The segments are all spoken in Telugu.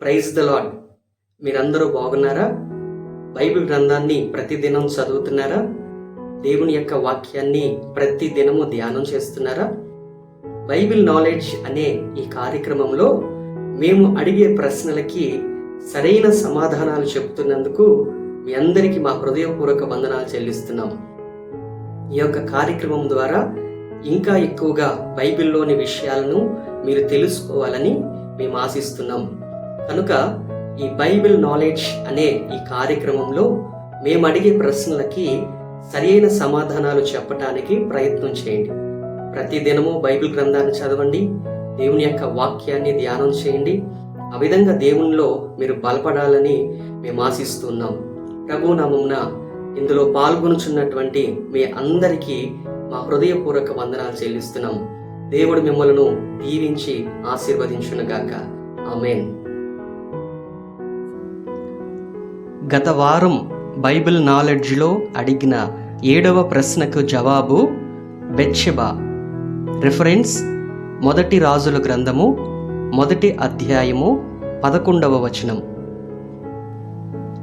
ప్రైజ్ ద లాడ్ మీరందరూ బాగున్నారా? బైబిల్ గ్రంథాన్ని ప్రతిదినం చదువుతున్నారా? దేవుని యొక్క వాక్యాన్ని ప్రతి దినము ధ్యానం చేస్తున్నారా? బైబిల్ నాలెడ్జ్ అనే ఈ కార్యక్రమంలో మేము అడిగే ప్రశ్నలకి సరైన సమాధానాలు చెబుతున్నందుకు మీ అందరికీ మా హృదయపూర్వక వందనాలు చెల్లిస్తున్నాం. ఈ యొక్క కార్యక్రమం ద్వారా ఇంకా ఎక్కువగా బైబిల్లోని విషయాలను మీరు తెలుసుకోవాలని మేము ఆశిస్తున్నాం. కనుక ఈ బైబిల్ నాలెడ్జ్ అనే ఈ కార్యక్రమంలో మేము అడిగే ప్రశ్నలకి సరైన సమాధానాలు చెప్పటానికి ప్రయత్నం చేయండి. ప్రతి దినము బైబిల్ గ్రంథాన్ని చదవండి దేవుని యొక్క వాక్యాన్ని ధ్యానం చేయండి. ఆ విధంగా దేవునిలో మీరు బలపడాలని మేము ఆశిస్తున్నాం. ప్రభు నామమున ఇందులో పాల్గొనుచున్నటువంటి మీ అందరికీ మా హృదయపూర్వక వందనాలు చెల్లిస్తున్నాం. దేవుడు మిమ్మలను దీవించి ఆశీర్వదించునుగాక. ఆమెన్. గత వారం బైబిల్ నాలెడ్జ్లో అడిగిన ఏడవ ప్రశ్నకు జవాబు బెత్షెబా. రిఫరెన్స్ మొదటి రాజుల గ్రంథము మొదటి అధ్యాయము పదకొండవ వచనం.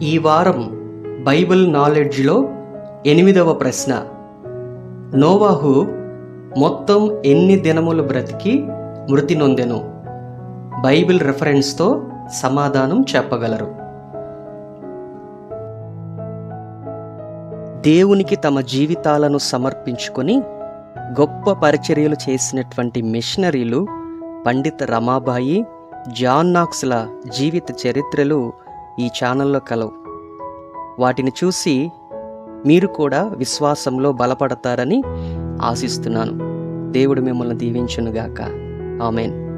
ఈ వారం బైబిల్ నాలెడ్జ్లో ఎనిమిదవ ప్రశ్న. నోవాహు మొత్తం ఎన్ని దినములు బ్రతికి మృతి నొందెను? బైబిల్ రెఫరెన్స్తో సమాధానం చెప్పగలరు. దేవునికి తమ జీవితాలను సమర్పించుకొని గొప్ప పరిచర్యలు చేసినటువంటి మిషనరీలు పండిత రమాబాయి జాన్ నాక్స్ల జీవిత చరిత్రలు ఈ ఛానల్లో కలవు. వాటిని చూసి మీరు కూడా విశ్వాసంలో బలపడతారని ఆశిస్తున్నాను. దేవుడు మిమ్మల్ని దీవించునుగాక. ఆమెన్.